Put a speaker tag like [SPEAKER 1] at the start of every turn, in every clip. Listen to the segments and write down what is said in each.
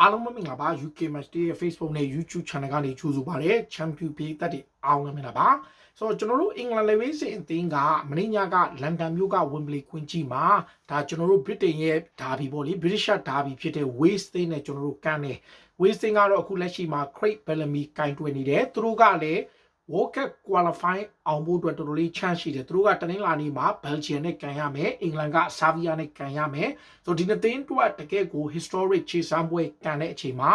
[SPEAKER 1] အားလုံးပဲမင်္ဂလာပါ UK Match Day ရဲ့ Facebook နဲ့ YouTube Channel ကနေကြိုဆိုပါရစေ Champion ပြည်သက်တွေအားလုံးပဲမင်္ဂလာပါဆိုတော့ကျွန်တော်တို့အင်္ဂလန်လေဝေးစင်အသင်းကမနေ့ညကလန်ဒန်မြို့က Wembley ကွင်းကြီးမှာဒါကျွန်တော်တို့ Britain ရဲ့ဒါဘီပေါ့လေ British ဒါဘီဖြစ်တဲ့ Wales သင်းနဲ့ကျွန်တော်တို့ကန်တယ် Wales သင်းကတော့အခုလက်ရှိမှာ Craig Bellamy ကင်တွယ်နေတယ်သူတို့ကလည်း World Cup qualify အောင်ဖို့အတွက်တော်တော်လေး chance ရှိတယ်သူတို့ကတနင်္လာနေ့မှာ Belgium နဲ့ကန်ရမယ်အင်္ဂလန်က Serbia နဲ့ကန်ရမယ်ဆိုတော့ဒီနှစ်သင်းအတွက်တကယ်ကို historic ခြေစမ်းပွဲကန်တဲ့အချိန်မှာ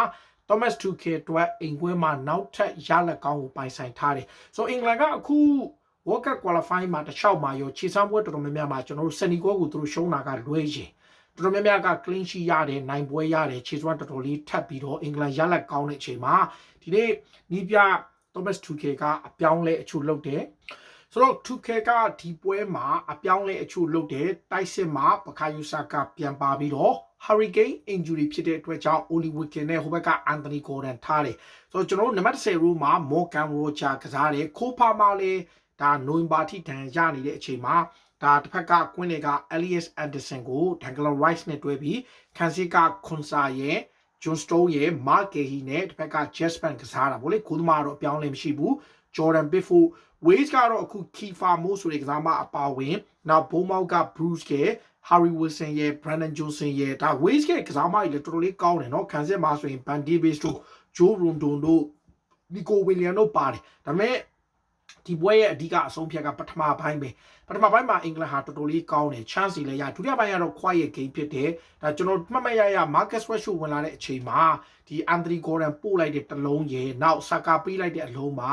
[SPEAKER 1] Thomas Tuchel အတွက်အိမ်ကွင်းမှာနောက်ထပ်ရလက်ကောင်းကိုပိုင်ဆိုင်ထားတယ်ဆိုတော့အင်္ဂလန်ကအခု World Cup qualify မှာတစ်ချောက်မှာရောခြေစမ်းပွဲတော်တော်များများမှာကျွန်တော်တို့ Senegal ကိုသူတို့ရှုံးတာကလွဲရင်တော်တော်များများက clean sheet ရတယ်နိုင်ပွဲရတယ်ခြေစွမ်းတော်တော်လေးထပ်ပြီးတော့အင်္ဂလန်ရလက်ကောင်းတဲ့အချိန်မှာဒီနေ့နီးပြ Thomas Tuchel ကအပြောင်းလဲအချို့လုပ်တယ်ဆိုတော့ Tuchel ကဒီပွဲမှာအပြောင်းလဲအချို့လုပ်တယ်တိုက်စစ်မှာပခါယူဆာကပြန်ပါပြီးတော့ Hurricane injury ဖြစ်တဲ့အတွက်ကြောင့် Oli Wikin နဲ့ဟိုဘက်က Anthony Gordon ထားတယ်ဆိုတော့ကျွန်တော်တို့နံပါတ်10 row မှာ Morgan Roger ကစားတယ်ခိုးဖာမှာလေဒါနိုဝင်ဘာထိတန်ရနေတဲ့အချိန်မှာဒါတစ်ဖက်ကကွင်းတွေက Elias Anderson ကို Declan Rice နဲ့တွဲပြီးခန်စီကခွန်စာရဲ့ John Stowe ရဲ့ Mark Gahey နဲ့တစ်ဖက်က Jasper ကစားတာဗောလေကိုသမားတော့အပြောင်းလဲမရှိဘူး Jordan Pickford Waze ကတော့အခု Kifa Mo ဆိုတဲ့ကစားမအပါဝင်နောက်ဘုံမောက်က Bruce က Harry Wilson ရဲ့ Brandon Johnson ရဲ့ဒါ Waze ကကစားမကြီးလည်းတော်တော်လေးကောင်းတယ်เนาะခံစစ်မှာဆိုရင် Van Davis တို့ Joe Rondon တို့ Nico Williams တို့ပါတယ်ဒါပေမဲ့ ဒီပွဲရဲ့အဓိကအဆုံးဖြတ်ကပထမပိုင်းပဲပထမပိုင်းမှာအင်္ဂလန်ဟာတော်တော်လေးကောင်းတယ် chance တွေလည်းရဒုတိယပိုင်းကတော့ quiet game ဖြစ်တယ်ဒါကျွန်တော်မှတ်မှတ်ရရ Marcus Rashford ဝင်လာတဲ့အချိန်မှာဒီ Anthony Gordon ပို့လိုက်တဲ့တလုံးရေနောက် Saka ပေးလိုက်တဲ့အလုံးမှာ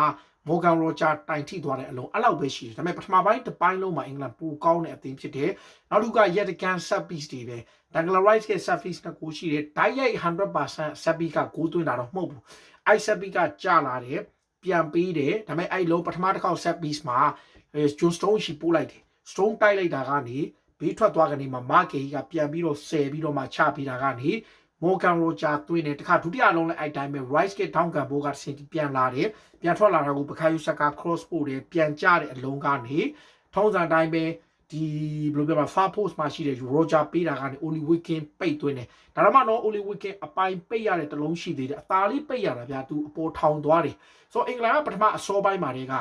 [SPEAKER 1] Morgan Roger တိုင်ထိသွားတဲ့အလုံးအဲ့လောက်ပဲရှိတယ်ဒါပေမဲ့ပထမပိုင်းတစ်ပိုင်းလုံးမှာအင်္ဂလန်ပိုကောင်းတဲ့အသင်းဖြစ်တယ်နောက်တစ်ခုက yet again set piece တွေပဲ Dangler Rice ရဲ့ set piece နဲ့ကိုရှိတယ်တိုက်ရိုက်100% set piece ကဂိုးသွင်းတာတော့မဟုတ်ဘူးအဲ့ set piece ကကြာလာတယ် ပြန်ပေးတယ်ဒါပေမဲ့အဲ့လုံးပထမတစ်ခေါက် set piece မှာ John Stone ရှိပို့လိုက်တယ် Stone တိုက်လိုက်တာကနေဘေးထွက်သွားကနေမှ Mark Gay ကပြန်ပြီးတော့ဆယ်ပြီးတော့မှချပြီးတာကနေ Morgan Roger သွင်းတယ်တခါဒုတိယလုံးလည်းအဲ့တိုင်းပဲ Rice ကထောင်းကန်ဘိုးကဆင်ပြန်လာတယ်ပြန်ထွက်လာတာကိုပခါယူဆက်က cross ပို့တယ်ပြန်ကြတဲ့အလုံးကနေထုံးစံတိုင်းပဲ ဒီဘယ်လိုပြောမလဲ far post မှာရှိတဲ့ Roger ပေးတာကနေ Oli Wikin ပိတ်သွင်းတယ်ဒါတော့မှတော့ Oli Wikin အပိုင်ပိတ်ရတဲ့တလုံးရှိသေးတယ်အသာလေးပိတ်ရတာဗျာသူအပေါ်ထောင်သွားတယ်ဆိုတော့အင်္ဂလန်ကပထမအစောပိုင်းမှာတည်းက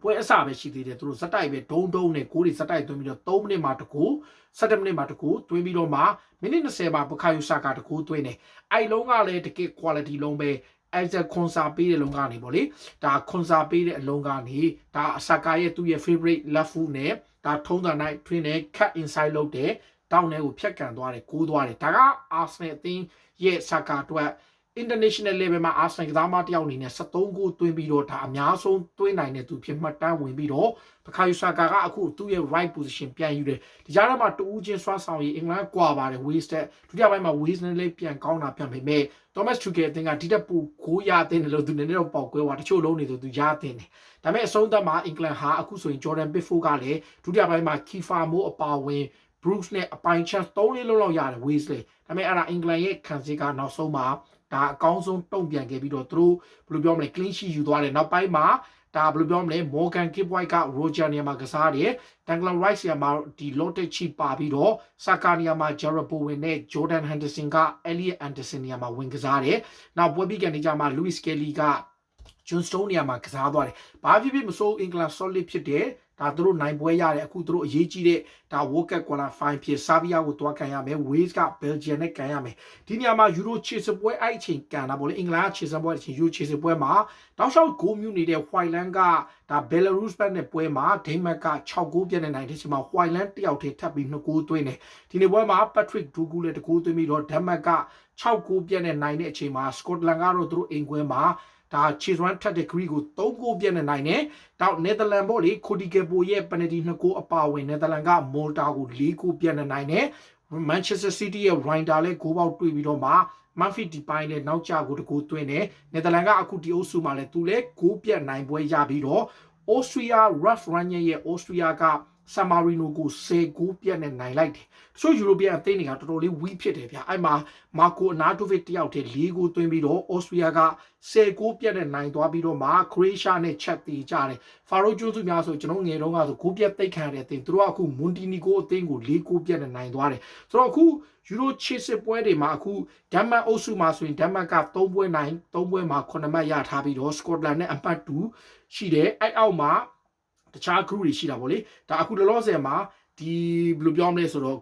[SPEAKER 1] ပွဲအစပဲရှိသေးတယ်သူတို့ဇက်တိုက်ပဲဒုံဒုံနဲ့ကိုးတွေဇက်တိုက်သွင်းပြီးတော့3မိနစ်မှတကူ7မိနစ်မှတကူသွင်းပြီးတော့မှမိနစ်20မှာပခါယူဆာကတကူသွင်းတယ်အဲ့လုံးကလည်းတကယ် quality လုံးပဲအဲ့ဒါခွန်စာပေးတဲ့လုံးကနေပေါ့လေဒါခွန်စာပေးတဲ့အလုံးကနေဒါအစကာရဲ့သူ့ရဲ့ favorite left foot နဲ့ ဒါထုံးတာနိုင် train နဲ့ cut inside လုပ်တယ်တောင်းထဲကိုဖြတ်ကန်သွားတယ်ကိုးသွားတယ်ဒါက Arsenal အသင်းရဲ့စကာအတွက် international level မှာ Arsenal ကစားမတယောက်အနေနဲ့73ဂိုးသွင်းပြီးတော့ဒါအများဆုံးသွင်းနိုင်တဲ့သူဖြစ်မှတ်တမ်းဝင်ပြီးတော့ပခါယူဆာကာကအခုသူ့ရဲ့ right position ပြန်ယူတယ်ဒီကြားထဲမှာတူးချင်းဆွမ်းဆောင်ရေးအင်္ဂလန်ကွာပါတယ် wasted ဒုတိယပိုင်းမှာ waste နဲ့လေးပြန်ကောင်းတာပြန်ပေမဲ့ Thomas Tuchel အသင်းကဒီတက်ပူဂိုးရတဲ့လို့သူနည်းနည်းတော့ပေါက်ကွဲသွားတချို့လုံးနေဆိုသူရတဲ့တယ်ဒါပေမဲ့အဆုံးသတ်မှာအင်္ဂလန်ဟာအခုဆိုရင် Jordan Pickford ကလည်းဒုတိယပိုင်းမှာ Kifa Mo အပါဝင် Brooks နဲ့အပိုင် chance 3လေးလုံးလောက်ရတယ် Wesley ဒါပေမဲ့အဲ့ဒါအင်္ဂလန်ရဲ့ခံစစ်ကနောက်ဆုံးမှာဒါအကောင်းဆုံးတုံ့ပြန်ခဲ့ပြီးတော့သူတို့ဘယ်လိုပြောမလဲ clean sheet ယူသွားတယ်နောက်ပိုင်းမှာဒါဘယ်လိုပြောမလဲ Morgan Kipwhite က Roger နေရာမှာကစားတယ် Declan Rice နေရာမှာဒီ Lotte Chi ပါပြီးတော့ Saka နေရာမှာ Jarrod Bowen နဲ့ Jordan Henderson က Elliot Anderson နေရာမှာဝင်ကစားတယ်နောက်ပွဲပြီးကနေကြမှာ Louis Kelly က John Stone နေရာမှာကစားသွားတယ်။ဘာဖြစ်ဖြစ်မစိုးအင်္ဂလန် solid ဖြစ်တယ်။ဒါသူတို့နိုင်ပွဲရတယ်အခုသူတို့အရေးကြီးတဲ့ဒါ World Cup qualify ဖြစ်ဆာဗီယာကိုတွားခံရမယ်။ Wales က Belgium နဲ့ကန်ရမယ်။ဒီနေရာမှာ Euro ချေစပွဲအဲ့အချိန်ကန်တာပေါ့လေအင်္ဂလန်ကချေစပွဲအချိန် Euro ချေစပွဲမှာတောက်လျှောက်ဂိုးမြူနေတဲ့ Whiteland ကဒါ Belarus ဘက်နဲ့ပွဲမှာဒိန်းမတ်က6ဂိုးပြတ်နေနိုင်တဲ့အချိန်မှာ Whiteland တယောက်တည်းထပ်ပြီး2ဂိုးသွင်းတယ်။ဒီနေ့ပွဲမှာ Patrick Dogu လည်းတဂိုးသွင်းပြီးတော့ဒန်မတ်က6ဂိုးပြတ်နေနိုင်တဲ့အချိန်မှာ Scotland ကတော့သူတို့အိမ်ခွဲမှာ ဒါခြေစွမ်းထက်တဲ့ Greek ကို3ဂိုးပြတ်နေနိုင်တယ်။တောက် Netherlands ပေါ့လေ Kodikepo ရဲ့ penalty 2ဂိုးအပါဝင် Netherlands က Malta ကို4ဂိုးပြတ်နေနိုင်တယ်။ Manchester City ရဲ့ Reinders လည်းဂိုးပေါက်တွေ့ပြီးတော့မှ Manfi Depay လည်းနောက်ကျကိုတကူသွင်းတယ်။ Netherlands ကအခုဒီအုပ်စုမှာလည်းသူလည်းဂိုးပြတ်နိုင်ပွဲရပြီးတော့ Austria Ralf Rangnick ရဲ့ Austria က ဆန်မာရီနိုကို10ဂိုးပြတ်နဲ့နိုင်လိုက်တယ်တချို့ယူရိုပီယံအသင်းတွေကတော်တော်လေးဝီးဖြစ်တယ်ဗျအဲ့မှာမာကိုအနာတိုဗစ်တယောက်တည်း၄ဂိုးသွင်းပြီးတော့အော်စတြီးယားက10ဂိုးပြတ်နဲ့နိုင်သွားပြီးတော့မှခရိုအေးရှားနဲ့ချက်တီကြတယ်ဖာရိုကျွန်းစုများဆိုကျွန်တော်ငယ်တုန်းကဆိုဂိုးပြတ်သိပ်ခံရတဲ့အသင်းသူတို့ကအခုမွန်တီနီကိုအသင်းကို၄ဂိုးပြတ်နဲ့နိုင်သွားတယ်ဆိုတော့အခုယူရိုချစ်စစ်ပွဲတွေမှာအခုဒန်မတ်အုပ်စုမှာဆိုရင်ဒန်မတ်က3ပွဲနိုင်3ပွဲမှာ9မှတ်ရထားပြီးတော့စကော့တလန်နဲ့အမှတ်2ရှိတယ်အဲ့အောက်မှာ တခြား group တွေရှိတာပေါ့လေဒါအခုလောလောဆယ်မှာဒီဘယ်လိုပြောမလဲဆိုတော့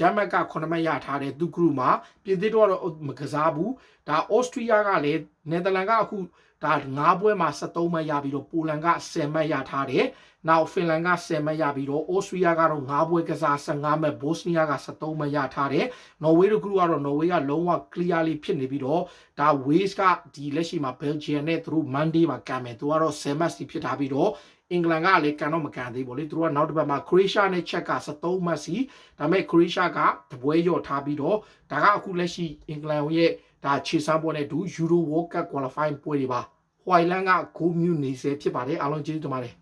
[SPEAKER 1] ဒန်မတ်က9မှတ်ရထားတဲ့သူ group မှာပြင်သစ်တော့မကစားဘူးဒါဩစတြီးယားကလည်းနယ်သာလန်ကအခုဒါ9ပွဲမှာ73မှတ်ရပြီးတော့ပိုလန်က10မှတ်ရထားတယ်နောက်ဖင်လန်က10မှတ်ရပြီးတော့ဩစတြီးယားကတော့9ပွဲကစား15မှတ်ဘော့စနီးယားက73မှတ်ရထားတယ်နော်ဝေးတို့ group ကတော့နော်ဝေးကလုံးဝ clear လေးဖြစ်နေပြီးတော့ဒါ Wales ကဒီလက်ရှိမှာ Belgium နဲ့သူတို့ Monday မှာကမ်းမယ်သူကတော့10မှတ်စီဖြစ်ထားပြီးတော့ အင်္ဂလန်ကလည်းကန်တော့မကန်သေးဘူးလေသူတို့ကနောက်တစ်ပတ်မှာခရိုအေးရှားနဲ့ချက်က73မှတ်စီဒါပေမဲ့ခရိုအေးရှားကတပွဲလျော့ထားပြီးတော့ဒါကအခုလက်ရှိအင်္ဂလန်ရဲ့ဒါခြေစမ်းပွဲနဲ့ဒူယူရိုဝေါ်ကပ်ကွာလီဖိုင်းပွဲတွေပါဟွိုင်လန်ကဂိုးမြူနေစေဖြစ်ပါတယ်အားလုံးကျေးဇူးတင်ပါတယ်